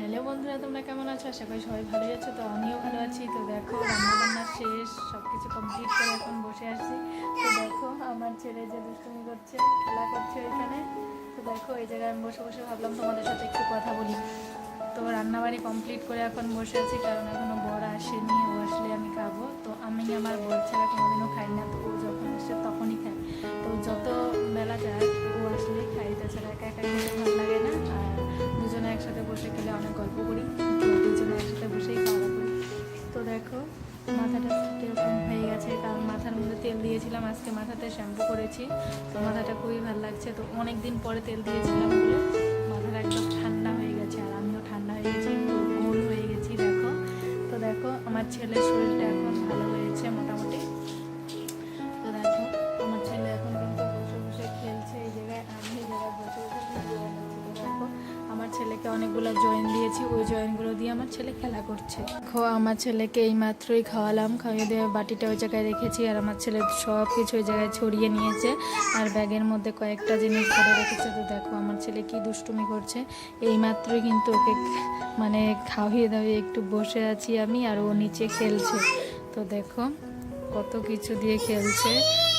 Hello বন্ধুরা, তোমরা কেমন আছো? আশা করি সবাই ভালোই আছো। তো আমিও ভালো আছি। তো দেখো, রান্না বান্না শেষ সব কিছু কমপ্লিট করে এখন বসে আছি। তো দেখো, আমার ছেলে যে দুষ্টুমি করছে, খেলা করছে ওইখানে। তো দেখো, এই জায়গায় আমি বসে বসে ভাবলাম তোমাদের সাথে একটু কথা বলি। তো রান্নাবাড়ি কমপ্লিট করে এখন বসে আছি, কারণ এখনও বর আসেনি, ও আসলে আমি খাব। তো আমি আমার বর ছাড়া কোনোদিনও খাই না। তো দিয়েছিলাম, আজকে মাথাতে শ্যাম্পু করেছি। তো মাথাটা খুবই ভালো লাগছে। তো অনেক দিন পরে তেল দিয়েছিলাম বলে। ছেলেকে অনেকগুলো জয়েন দিয়েছি, ওই জয়েনগুলো দিয়ে আমার ছেলে খেলা করছে। দেখো, আমার ছেলেকে এই মাত্রই খাওয়ালাম, খাইয়ে দিয়ে বাটিটা ওই জায়গায় রেখেছি আর আমার ছেলে সব কিছু ওই জায়গায় ছড়িয়ে নিয়েছে আর ব্যাগের মধ্যে কয়েকটা জিনিস ধরে রেখেছে। তো দেখো, আমার ছেলে কি দুষ্টুমি করছে। এই মাত্রই কিন্তু ওকে মানে খাওয়িয়ে দাওয়িয়ে একটু বসে আছি আমি আর ও নিচে খেলছে। তো দেখো, কত কিছু দিয়ে খেলছে।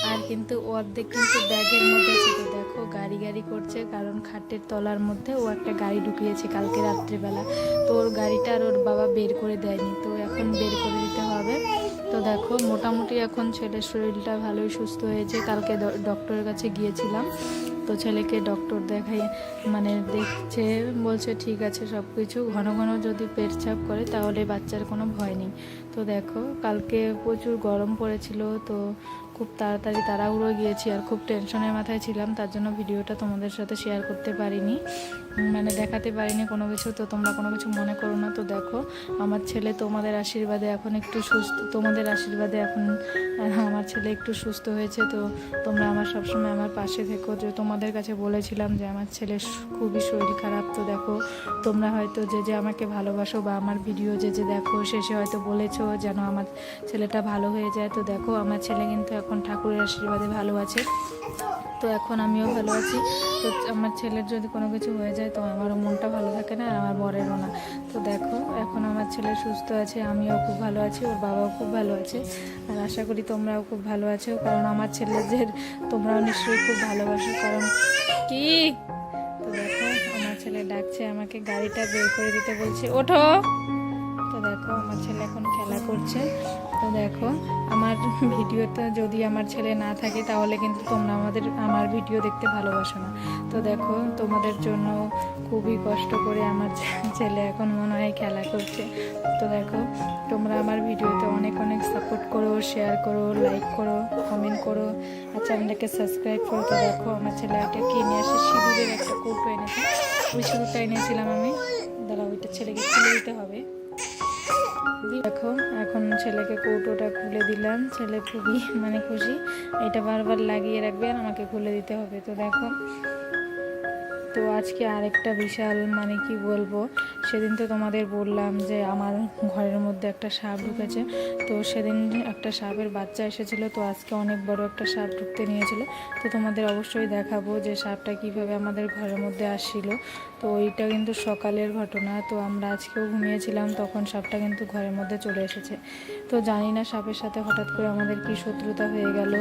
আর কিন্তু অর্ধেক কিন্তু ব্যাগের মধ্যে ছিল। দেখো, গাড়ি গাড়ি করছে, কারণ খাটের তলার মধ্যে ও একটা গাড়ি ঢুকিয়েছে কালকে রাত্রিবেলা। তো ওর গাড়িটা আর ওর বাবা বের করে দেয়নি। তো এখন বের করে দিতে হবে। তো দেখো, মোটামুটি এখন ছেলের শরীরটা ভালোই সুস্থ হয়েছে। কালকে ডক্টরের কাছে গিয়েছিলাম। তো ছেলেকে ডক্টর দেখাই মানে দেখছে, বলছে, ঠিক আছে সব কিছু ঘন ঘন যদি পেট চাপ করে, তাহলে বাচ্চার কোনো ভয় নেই। তো দেখো, কালকে প্রচুর গরম পড়েছিল। তো খুব তাড়াতাড়ি তাড়াহুড়ো গিয়েছি আর খুব টেনশনের মাথায় ছিলাম, তার জন্য ভিডিওটা তোমাদের সাথে শেয়ার করতে পারিনি। মানে দেখাতে পারিনি কোনো কিছু, তো তোমরা কোনো কিছু মনে করো না। তো দেখো, আমার ছেলে তোমাদের আশীর্বাদে এখন একটু সুস্থ, তোমাদের আশীর্বাদে এখন আমার ছেলে একটু সুস্থ হয়েছে। তো তোমরা আমার সবসময় আমার পাশে থেকো। যে তোমাদের কাছে বলেছিলাম যে আমার ছেলে খুবই শরীর খারাপ। তো দেখো, তোমরা হয়তো যে যে আমাকে ভালোবাসো বা আমার ভিডিও যে যে দেখো, শেষে হয়তো বলেছ যেন আমার ছেলেটা ভালো হয়ে যায়। তো দেখো, আমার ছেলে কিন্তু এখন ঠাকুরের আশীর্বাদে ভালো আছে। তো এখন আমিও ভালো আছি। তো আমার ছেলের যদি কোনো কিছু হয়ে যায়, তো আমারও মনটা ভালো থাকে না আর আমার বরেরও না। তো দেখো, এখন আমার ছেলে সুস্থ আছে, আমিও খুব ভালো আছি, ওর বাবাও খুব ভালো আছে। আর আশা করি তোমরাও খুব ভালো আছো, কারণ আমার ছেলেদের তোমরাও নিশ্চয়ই খুব ভালোবাসো, কারণ কি? তো দেখো, আমার ছেলে ডাকছে, আমাকে গাড়িটা বের করে দিতে বলছে, ওঠো! দেখো, আমার ছেলে এখন খেলা করছে। তো দেখো, আমার ভিডিওতে যদি আমার ছেলে না থাকে, তাহলে কিন্তু তোমরা আমাদের, আমার ভিডিও দেখতে ভালোবাসো না। তো দেখো, তোমাদের জন্য খুবই কষ্ট করে আমার ছেলে এখন মনে হয় খেলা করছে। তো দেখো, তোমরা আমার ভিডিওতে অনেক অনেক সাপোর্ট করো শেয়ার করো লাইক করো কমেন্ট করো, আর চ্যানেলটাকে সাবস্ক্রাইব করো। তো দেখো, আমার ছেলে একটা কিনে আসে সিঁদুরের একটা কৌটো এনেছে। ওই সিঁদুরটা এনেছিলাম আমি। দাঁড়া ওইটা ছেলেকে খুলে দিতে হবে। দেখো, এখন ছেলেকে কৌটোটা খুলে দিলাম। ছেলে খুবই মানে খুশি। এটা বারবার লাগিয়ে রাখবে আর আমাকে খুলে দিতে হবে। তো দেখো তো আজকে আরেকটা বিশাল মানে কি বলব, সেদিন তো তোমাদের বললাম যে আমার ঘরের মধ্যে একটা সাপ ঢুকেছে। তো সেদিন একটা সাপের বাচ্চা এসেছিল, তো আজকে অনেক বড় একটা সাপ ঢুকতে নিয়েছিল। তো তোমাদের অবশ্যই দেখাবো যে সাপটা কীভাবে আমাদের ঘরের মধ্যে আসছিল। তো ওইটা কিন্তু সকালের ঘটনা, তো আমরা আজকেও ঘুমিয়েছিলাম, তখন সাপটা কিন্তু ঘরের মধ্যে চলে এসেছে। তো জানি না সাপের সাথে হঠাৎ করে আমাদের কি শত্রুতা হয়ে গেল।